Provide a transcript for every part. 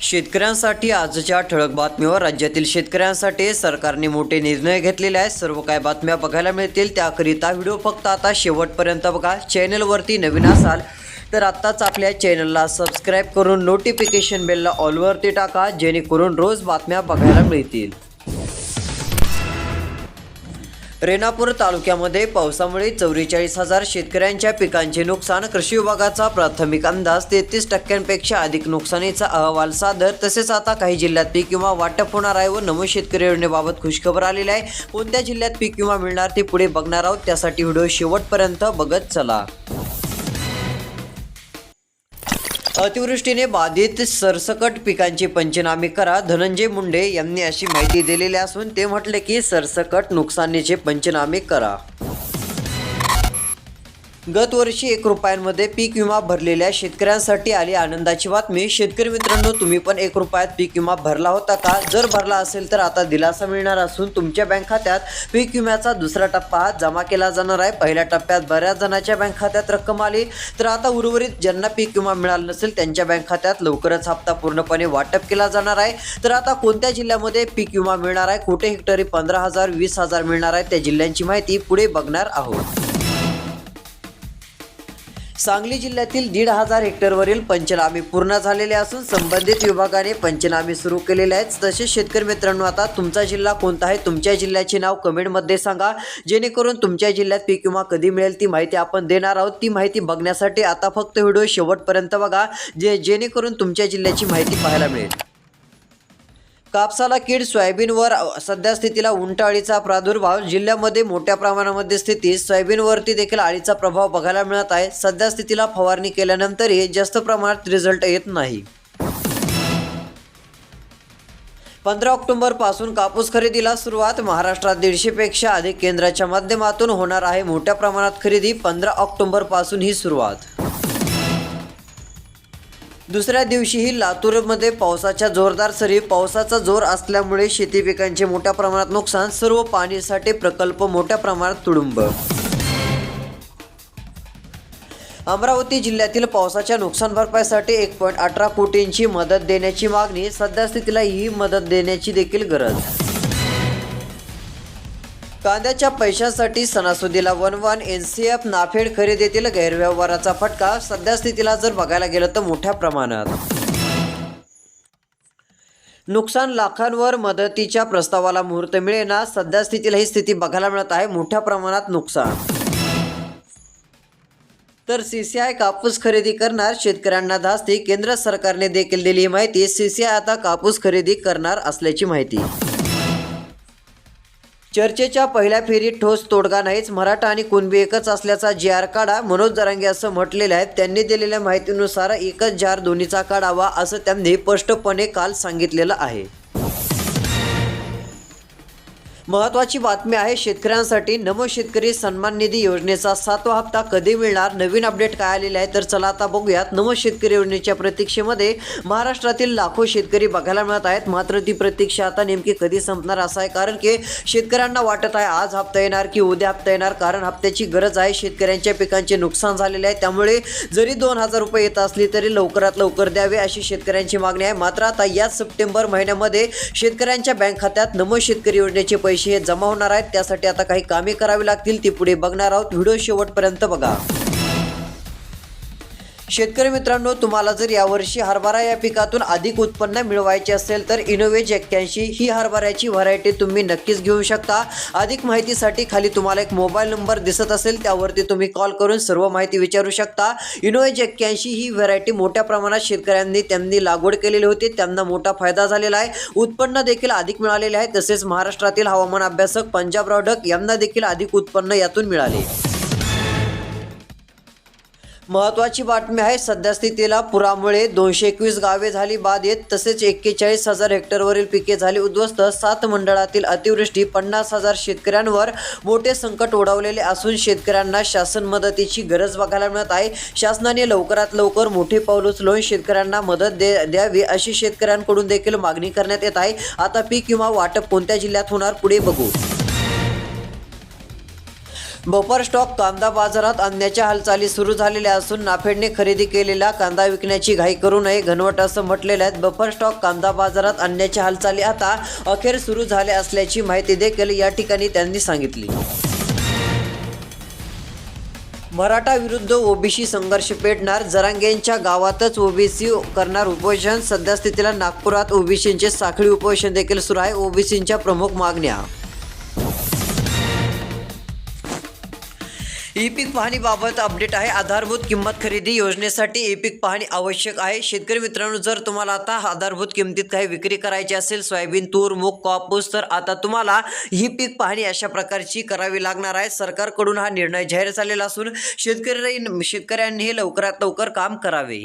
शेतकऱ्यांसाठी आजच्या ठळक बातमीवर राज्यातील शेतकऱ्यांसाठी सरकारने मोठे निर्णय घेतलेले आहेत. सर्व काय बातम्या बघायला मिळतील. त्याकरिता व्हिडिओ फक्त आता शेवटपर्यंत बघा. चॅनलवरती नवीन असाल तर आत्ताच आपल्या चॅनलला सबस्क्राईब करून नोटिफिकेशन बेलला ऑलवरती टाका जेणेकरून रोज बातम्या बघायला मिळतील. रेणापूर तालुक्यामध्ये पावसामुळे चौवेचाळीस हजार शेतकऱ्यांच्या पिकांचे नुकसान. कृषी विभागाचा प्राथमिक अंदाज तेहतीस टक्क्यांपेक्षा अधिक नुकसानीचा अहवाल सादर. तसेच आता काही जिल्ह्यात पीक विमा वाटप होणार आहे व नमो शेतकरी योजनेबाबत खुशखबर आलेली आहे. कोणत्या जिल्ह्यात पीक विमा मिळणार ते पुढे बघणार आहोत. त्यासाठी व्हिडिओ शेवटपर्यंत बघत चला. अतिवृष्टीने बाधित सरसकट पिकांचे पंचनामे करा. धनंजय मुंडे यांनी अशी माहिती दिलेली असून ते म्हटले की सरसकट नुकसानीचे पंचनामे करा. गत वर्षी एक रुपयांमध्ये पीक विमा भरलेल्या शेतकऱ्यांसाठी आली आनंदाची बातमी. शेतकरी मित्रांनो तुम्ही पण एक रुपयात पीक विमा भरला होता का? जर भरला असेल तर आता दिलासा मिळणार असून तुमच्या बँक खात्यात पीक विम्याचा दुसरा टप्पा जमा केला जाणार आहे. पहिल्या टप्प्यात बऱ्याच जणांच्या बँक खात्यात रक्कम आली. तर आता उर्वरित ज्यांना पीक विमा मिळाला नसेल त्यांच्या बँक खात्यात लवकरच हप्ता पूर्णपणे वाटप केला जाणार आहे. तर आता कोणत्या जिल्ह्यामध्ये पीक विमा मिळणार आहे? कुठे हेक्टरी पंधरा हजार वीस हजार मिळणार आहे? त्या जिल्ह्यांची माहिती पुढे बघणार आहोत. सांगली जिल्ह्यातील दीड हजार हेक्टरवरील पंचनामे पूर्ण झालेले असून संबंधित विभागाने पंचनामे सुरू केलेले आहेत. तसेच शेतकरी मित्रांनो आता तुमचा जिल्हा कोणता आहे? तुमच्या जिल्ह्याचे नाव कमेंटमध्ये सांगा. जेणेकरून तुमच्या जिल्ह्यात पीक विमा कधी मिळेल ती माहिती आपण देणार आहोत. ती माहिती बघण्यासाठी आता फक्त व्हिडिओ शेवटपर्यंत बघा. जे जेणेकरून तुमच्या जिल्ह्याची माहिती पाहायला मिळेल. कापसाला कीड सोयाबीनवर सध्या स्थितीला उंटअळीचा प्रादुर्भाव. जिल्ह्यामध्ये मोठ्या प्रमाणामध्ये स्थिती. सोयाबीनवरती देखील अळीचा प्रभाव बघायला मिळत आहे. सध्या स्थितीला फवारणी केल्यानंतरही जास्त प्रमाणात रिझल्ट येत नाही. पंधरा ऑक्टोबरपासून कापूस खरेदीला सुरुवात. महाराष्ट्रात दीडशेपेक्षा अधिक केंद्राच्या माध्यमातून होणार आहे मोठ्या प्रमाणात खरेदी. पंधरा ऑक्टोबरपासून ही सुरुवात. दुसऱ्या दिवशीही लातूरमध्ये पावसाच्या जोरदार सरी पावसाचा जोर असल्यामुळे शेती पिकांचे मोठ्या प्रमाणात नुकसान सर्व पाणीसाठी प्रकल्प मोठ्या प्रमाणात तुडुंब. अमरावती जिल्ह्यातील पावसाच्या नुकसान भरपाईसाठी एक पॉईंट अठरा कोटींची मदत देण्याची मागणी सध्या स्थितीला ही मदत देण्याची देखील गरज. कांद्याच्या पैशासाठी सणासुदीला वन वन एन सी एफ नाफेड खरेदीतील गैरव्यवहाराचा फटका सध्या स्थितीला जर बघायला गेलं तर मोठ्या प्रमाणात. नुकसान लाखांवर मदतीच्या प्रस्तावाला मुहूर्त मिळेना सध्या स्थितीला ही स्थिती बघायला मिळत आहे मोठ्या प्रमाणात नुकसान. तर सीसीआय कापूस खरेदी करणार शेतकऱ्यांना धास्ती केंद्र सरकारने देखील दिली ही माहिती सीसीआय आता कापूस खरेदी करणार असल्याची माहिती. चर्चेच्या पहिल्या फेरीत ठोस तोडगा नाहीच. मराठा आणि कुणबी एकच असल्याचा जे आर काढा मनोज जरांगे असं म्हटलेलं आहे. त्यांनी दिलेल्या माहितीनुसार एकच जार दोन्हीचा काढावा असं त्यांनी स्पष्टपणे काल सांगितलेलं आहे. महत्वाची बातमी आहे शेतकऱ्यांसाठी नमो शेतकरी सन्मान निधी योजनेचा सातवा हप्ता कधी मिळणार? नवीन अपडेट काय आलेले आहे? तर चला आता बघूयात. नमो शेतकरी योजनेच्या प्रतीक्षेमध्ये महाराष्ट्रातील लाखो शेतकरी बघायला मिळत आहेत. मात्र ती प्रतीक्षा आता नेमकी कधी संपणार असं आहे? कारण की शेतकऱ्यांना वाटत आहे आज हप्ता येणार की उद्या हप्ता येणार? कारण हप्त्याची गरज आहे. शेतकऱ्यांच्या पिकांचे नुकसान झालेले आहे. त्यामुळे जरी दोन हजार रुपये येत असली तरी लवकरात लवकर द्यावे अशी शेतकऱ्यांची मागणी आहे. मात्र आता याच सप्टेंबर महिन्यामध्ये शेतकऱ्यांच्या बँक खात्यात नमो शेतकरी योजनेचे पैसे हे जमा होणार आहेत त्यासाठी आता काही कामे करावी लागतील ती पुढे बघणार आहोत. व्हिडिओ शेवटपर्यंत बघा. शेतकरी मित्रांनो तुम्हाला जर यावर्षी हरभरा या पिकातून अधिक उत्पन्न मिळवायचे असेल तर इनोवेज एक्क्याऐंशी ही हरभऱ्याची व्हरायटी तुम्ही नक्कीच घेऊ शकता. अधिक माहितीसाठी खाली तुम्हाला एक मोबाईल नंबर दिसत असेल त्यावरती तुम्ही कॉल करून सर्व माहिती विचारू शकता. इनोवेज एक्क्याऐंशी ही व्हरायटी मोठ्या प्रमाणात शेतकऱ्यांनी त्यांनी लागवड केलेली होती त्यांना मोठा फायदा झालेला आहे. उत्पन्न देखील अधिक मिळालेले आहे तसेच महाराष्ट्रातील हवामान अभ्यासक पंजाब रॉडक यांना देखील अधिक उत्पन्न यातून मिळाले. महत्वाची बातमी आहे सध्यास्थितीला पुरामुळे दोनशे एकवीस गावे झाली बाधित तसेच एक्केचाळीस हजार हेक्टरवरील पिके झाली उद्ध्वस्त. सात मंडळातील अतिवृष्टी पन्नास हजार शेतकऱ्यांवर मोठे संकट ओढवलेले असून शेतकऱ्यांना शासन मदतीची गरज बघायला मिळत आहे. शासनाने लवकरात लवकर मोठे पाऊल उचलून शेतकऱ्यांना मदत दे द्यावी अशी शेतकऱ्यांकडून देखील मागणी करण्यात येत आहे. आता पीक किंवा वाटप कोणत्या जिल्ह्यात होणार पुढे बघू. बफर स्टॉक कांदा बाजारात आणण्याच्या हालचाली सुरू झालेल्या असून नाफेडने खरेदी केलेला कांदा विकण्याची घाई करू नये घनवट असं म्हटलेलं आहे. बफर स्टॉक कांदा बाजारात आणण्याच्या हालचाली आता अखेर सुरू झाल्या असल्याची माहिती देखील या ठिकाणी त्यांनी सांगितली. मराठा विरुद्ध ओबीसी संघर्ष पेटणार जरांगेंच्या गावातच ओबीसी करणार उपोषण सध्या स्थितीला नागपुरात ओबीसींचे साखळी उपोषण देखील सुरू आहे. ओबीसींच्या प्रमुख मागण्या ई पीक पाहणीबाबत अपडेट आहे. आधारभूत किंमत खरेदी योजनेसाठी ई पीक पाहणी आवश्यक आहे. शेतकरी मित्रांनो जर तुम्हाला आता आधारभूत किमतीत काही विक्री करायची असेल सोयाबीन तूर मूग कापूस तर आता तुम्हाला ही पीक पाहणी अशा प्रकारची करावी लागणार आहे. सरकारकडून हा निर्णय जाहीर झालेला असून शेतकरी शेतकऱ्यांनी हे लवकरात लवकर काम करावे.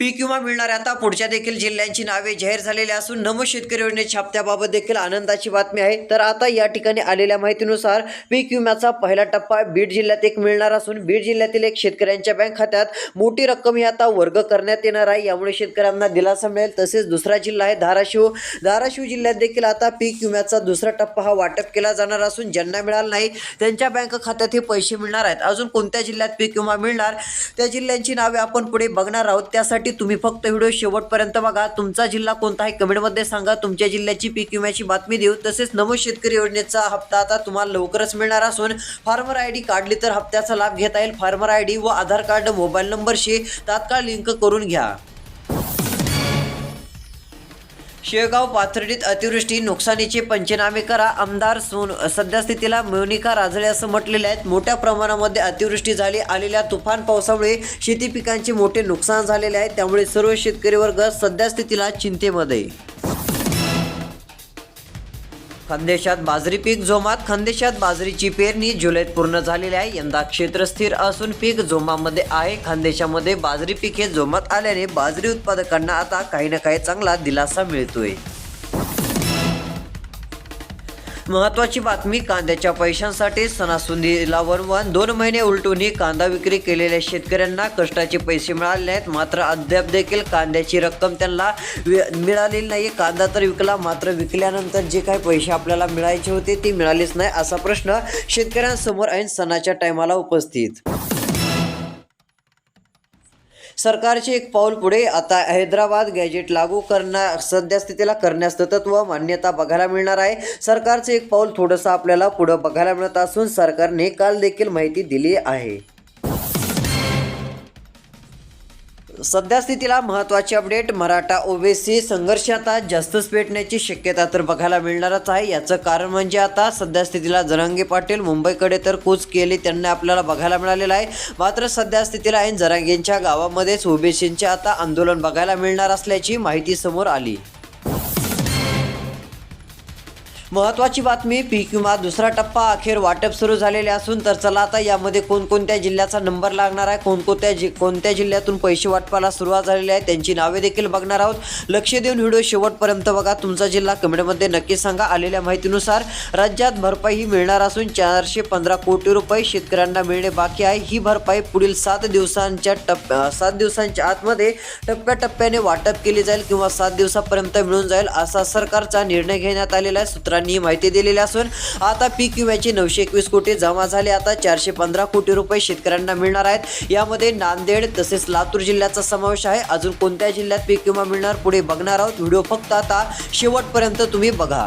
पीक विमा मिळणाऱ्या आता पुढच्या देखील जिल्ह्यांची नावे जाहीर झालेली असून नमो शेतकरी योजनेच्या हप्त्याबाबत देखील आनंदाची बातमी आहे. तर आता या ठिकाणी आलेल्या माहितीनुसार पीक विम्याचा पहिला टप्पा बीड जिल्ह्यात एक मिळणार असून बीड जिल्ह्यातील एक शेतकऱ्यांच्या बँक खात्यात मोठी रक्कम ही आता वर्ग करण्यात येणार आहे. यामुळे शेतकऱ्यांना दिलासा मिळेल. तसेच दुसरा जिल्हा आहे धाराशिव. धाराशिव जिल्ह्यात देखील आता पीक विम्याचा दुसरा टप्पा हा वाटप केला जाणार असून ज्यांना मिळाला नाही त्यांच्या बँक खात्यात हे पैसे मिळणार आहेत. अजून कोणत्या जिल्ह्यात पीक विमा मिळणार त्या जिल्ह्यांची नावे आपण पुढे बघणार आहोत. त्यासाठी तुम्ही फक्त व्हिडिओ शेवटपर्यंत बघा. तुमचा जिल्हा कोणता आहे कमेंटमध्ये सांगा. तुमच्या जिल्ह्याची पीक विम्याची बातमी देऊ. तसेच नमो शेतकरी योजनेचा हप्ता आता तुम्हाला लवकरच मिळणार असून फार्मर आय डी काढली तर हप्त्याचा लाभ घेता येईल. फार्मर आय डी व आधार कार्ड मोबाईल नंबरशी तात्काळ लिंक करून घ्या. शेगाव पाथर्डीत अतिवृष्टी नुकसानीचे पंचनामे करा आमदार सोन सध्या स्थितीला मोनिका राजळे असं म्हटलेले आहेत. मोठ्या प्रमाणामध्ये अतिवृष्टी झाली. आलेल्या तुफान पावसामुळे शेती पिकांचे मोठे नुकसान झालेले आहे. त्यामुळे सर्व शेतकरी वर्ग सध्यास्थितीला चिंतेमध्ये. खानदेशात बाजरी पीक जोमात खानदेशात बाजरीची पेरणी जुलैत पूर्ण झालेली आहे. यंदा क्षेत्र स्थिर असून पीक जोमामध्ये आहे. खानदेशामध्ये बाजरी पीक हे जोमात आल्याने बाजरी उत्पादकांना आता काही ना काही चांगला दिलासा मिळतोय. महत्वाची बातमी कांद्याच्या पैशांसाठी सणासुदीला वनवन दोन महिने उलटूनही कांदा विक्री केलेल्या शेतकऱ्यांना कष्टाचे पैसे मिळाले नाहीत मात्र अद्याप देखील कांद्याची रक्कम त्यांना वि- मिळालेली नाही कांदा तर विकला मात्र विकल्यानंतर जे काही पैसे आपल्याला मिळायचे होते ते मिळालेच नाही असा प्रश्न शेतकऱ्यांसमोर ऐन सणाच्या टायमाला उपस्थित. सरकारचे एक पाऊल पुढे. आता हैदराबाद गॅजेट लागू करण्या सद्यस्थितीला करण्यास तत्व मान्यता बघायला मिळणार आहे. सरकारचे एक पाऊल थोडंसं आपल्याला पुढं बघायला मिळत असून सरकारने काल देखील माहिती दिली आहे. सध्या स्थितीला महत्त्वाची अपडेट. मराठा ओबीसी संघर्ष आता जास्तच पेटण्याची शक्यता तर बघायला मिळणारच आहे. याचं कारण म्हणजे आता सध्या स्थितीला जरांगे पाटील मुंबईकडे तर कूच केली त्यांना आपल्याला बघायला मिळालेलं आहे. मात्र सध्या स्थितीला ऐन जरांगेंच्या गावामध्येच ओबीसींचे आता आंदोलन बघायला मिळणार असल्याची माहिती समोर आली. महत्वाची बातमी पीक विमा दुसरा टप्पा अखेर वाटप सुरू झालेले असून तर चला आता यामध्ये कोणकोणत्या जिल्ह्याचा नंबर लागणार आहे कोणकोणत्या जि कोणत्या जिल्ह्यातून पैसे वाटपाला सुरुवात झालेली आहे त्यांची नावे देखील बघणार आहोत. लक्ष देऊन व्हिडिओ शेवटपर्यंत बघा तुमचा जिल्हा कमेंटमध्ये नक्की सांगा. आलेल्या माहितीनुसार राज्यात भरपाई ही मिळणार असून चारशे पंधरा कोटी रुपये शेतकऱ्यांना मिळणे बाकी आहे. ही भरपाई पुढील सात दिवसांच्या टप्प सात दिवसांच्या आतमध्ये टप्प्याटप्प्याने वाटप केली जाईल किंवा सात दिवसापर्यंत मिळून जाईल असा सरकारचा निर्णय घेण्यात आलेला आहे. सूत्रांनी यांनी माहिती दिलेली असून आता पीक विम्याचे नऊशे एकवीस कोटी जमा झाले. आता चारशे पंधरा कोटी रुपये शेतकऱ्यांना मिळणार आहेत. यामध्ये नांदेड तसेच लातूर जिल्ह्याचा समावेश आहे. अजून कोणत्या जिल्ह्यात पीक विमा मिळणार पुढे बघणार आहोत. व्हिडिओ फक्त आता शेवटपर्यंत तुम्ही बघा.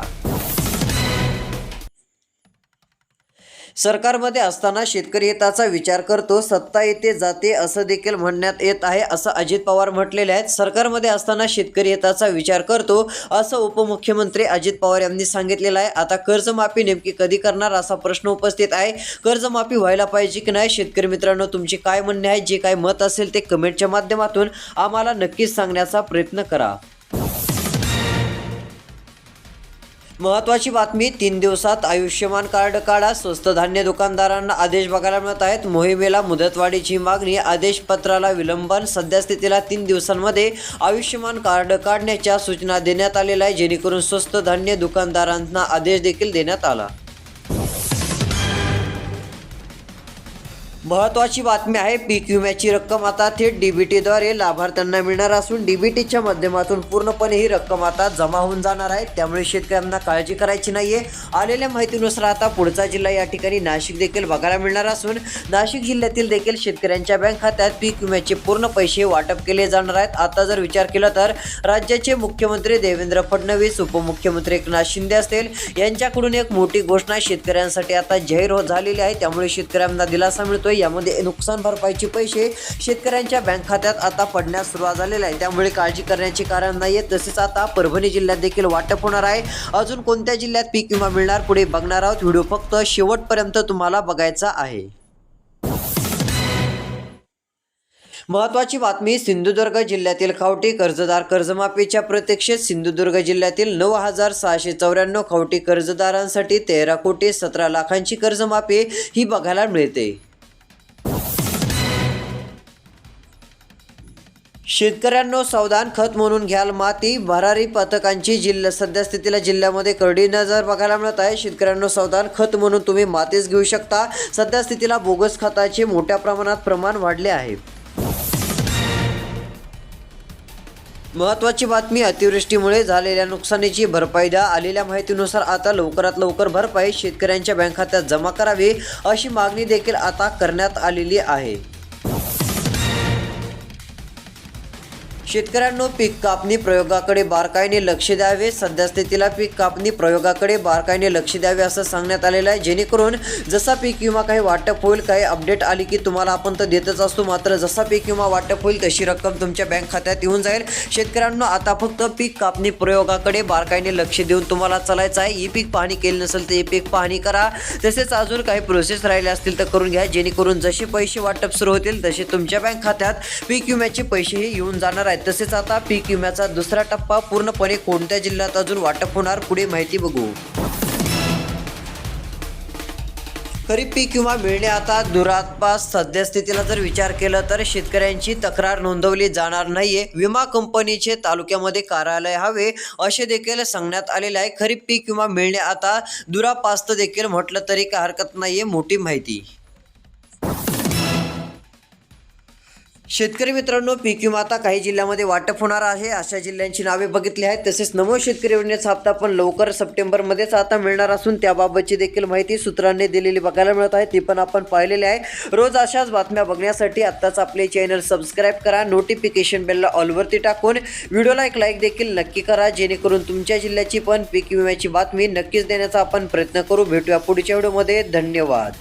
सरकारमध्ये असताना शेतकरी हिताचा विचार करतो सत्ता येते जाते असं देखील म्हणण्यात येत आहे असं अजित पवार म्हटलेले आहेत. सरकारमध्ये असताना शेतकरी हिताचा विचार करतो असं उपमुख्यमंत्री अजित पवार यांनी सांगितलेलं आहे. आता कर्जमाफी नेमकी कधी करणार असा प्रश्न उपस्थित आहे. कर्जमाफी व्हायला पाहिजे की नाही? शेतकरी मित्रांनो तुमचे काय म्हणणे आहे? जे काय मत असेल ते कमेंटच्या माध्यमातून आम्हाला नक्कीच सांगण्याचा प्रयत्न करा. महत्वाची बातमी तीन दिवसात आयुष्यमान कार्ड काढा स्वस्त धान्य दुकानदारांना आदेश बघायला मिळत आहेत. मोहिमेला मुदतवाढीची मागणी आदेश पत्राला विलंबन सध्या स्थितीला तीन दिवसांमध्ये आयुष्यमान कार्ड काढण्याच्या सूचना देण्यात आलेल्या आहे जेणेकरून स्वस्त धान्य दुकानदारांना आदेश देखील देण्यात आला. महत्त्वाची बातमी आहे पीक विम्याची रक्कम आता थेट डीबीटीद्वारे लाभार्थ्यांना मिळणार असून डीबीटीच्या माध्यमातून पूर्णपणे ही रक्कम आता जमा होऊन जाणार आहे. त्यामुळे शेतकऱ्यांना काळजी करायची नाहीये. आलेल्या माहितीनुसार आता पुढचा जिल्हा या ठिकाणी नाशिक देखील बघायला मिळणार असून नाशिक जिल्ह्यातील देखील शेतकऱ्यांच्या बँक खात्यात पीक विम्याचे पूर्ण पैसे वाटप केले जाणार आहेत. आता जर विचार केला तर राज्याचे मुख्यमंत्री देवेंद्र फडणवीस उपमुख्यमंत्री एकनाथ शिंदे असतील. यांच्याकडून एक मोठी घोषणा शेतकऱ्यांसाठी आता जाहीर हो झालेली आहे. त्यामुळे शेतकऱ्यांना दिलासा मिळतोय. यामध्ये नुकसान भरपाईचे पैसे शेतकऱ्यांच्या बँक खात्यात आता पडण्यास सुरुवात झालेली आहे. त्यामुळे काळजी करण्याचे कारण नाही आहे तसेच आता परभणी जिल्ह्यात देखील वाटप होणार आहे. अजून कोणत्या जिल्ह्यात पीक विमा मिळणार पुढे बघणार आहोत. व्हिडिओ फक्त शेवटपर्यंत तुम्हाला बघायचा आहे. महत्वाची बातमी सिंधुदुर्ग जिल्ह्यातील खावटी कर्जदार कर्जमाफीच्या प्रतीक्षेत सिंधुदुर्ग जिल्ह्यातील नऊ हजार सहाशे चौऱ्याण्णव खावटी कर्जदारांसाठी तेरा कोटी सतरा लाखांची कर्जमाफी ही बघायला मिळते. शेतकऱ्यांनो सावधान खत म्हणून घ्याल माती. भरारी पथकांची जिल्हा सद्यस्थितीला जिल्ह्यामध्ये करडी नजर बघायला मिळत आहे. शेतकऱ्यांनो सावधान खत म्हणून तुम्ही मातीच घेऊ शकता. सद्यस्थितीला बोगस खताचे मोठ्या प्रमाणात प्रमाण वाढले आहे. महत्वाची बातमी अतिवृष्टीमुळे झालेल्या नुकसानीची भरपाई द्या. आलेल्या माहितीनुसार आता लवकरात लवकर भरपाई शेतकऱ्यांच्या बँक खात्यात जमा करावी अशी मागणी देखील आता करण्यात आलेली आहे. शेतकऱ्यांनो पीक कापणी प्रयोगाकडे बारकाईने लक्ष द्यावे. सद्यस्थितीला पीक कापणी प्रयोगाकडे बारकाईने लक्ष द्यावे असं सांगण्यात आलेलं आहे. जेणेकरून जसा पीक विमा काही वाटप होईल काही अपडेट आली की तुम्हाला आपण तर देतच असतो. मात्र जसा पीक विमा वाटप होईल तशी रक्कम तुमच्या बँक खात्यात येऊन जाईल. शेतकऱ्यांना आता फक्त पीक कापणी प्रयोगाकडे बारकाईने लक्ष देऊन तुम्हाला चालायचं आहे. ही पीक पाहणी केली नसेल तर ई पीक पाहणी करा. तसेच अजून काही प्रोसेस राहिले असतील तर करून घ्या. जेणेकरून जसे पैसे वाटप सुरू होतील तसे तुमच्या बँक खात्यात पीक विम्याचे पैसेही येऊन जाणार आहेत. तसेच आता पीक विम्याचा दुसरा टप्पा पूर्णपणे कोणत्या जिल्ह्यात अजून वाटप होणार पुढे माहिती बघू. खरीप पीक विमा मिळणे आता दुरापास सद्यस्थितीला जर विचार केला तर शेतकऱ्यांची तक्रार नोंदवली जाणार नाहीये. विमा कंपनीचे तालुक्यामध्ये कार्यालय हवे असे देखील सांगण्यात आलेले आहे. खरीप पीक विमा मिळणे आता दुरापास्त देखील म्हटलं तरी काय हरकत नाहीये मोठी माहिती. शेतकरी मित्रांनो पीक विमा आता काही जिल्ह्यामध्ये वाटप होणार आहे. अशा जिल्ह्यांची नावे बघितली आहेत. तसेच नमो शेतकरी योजनेचा हप्ता पण लवकर सप्टेंबरमध्येच आता मिळणार असून त्याबाबतची देखील माहिती सूत्रांनी दिलेली बघायला मिळत आहे. ती पण आपण पाहिलेली आहे. रोज अशाच बातम्या बघण्यासाठी आत्ताच आपले चॅनल सबस्क्राईब करा. नोटिफिकेशन बेलला ऑलवरती टाकून व्हिडिओला एक लाईक देखील नक्की करा. जेणेकरून तुमच्या जिल्ह्याची पण पीक विम्याची बातमी नक्कीच देण्याचा आपण प्रयत्न करू. भेटूया पुढच्या व्हिडिओमध्ये. धन्यवाद.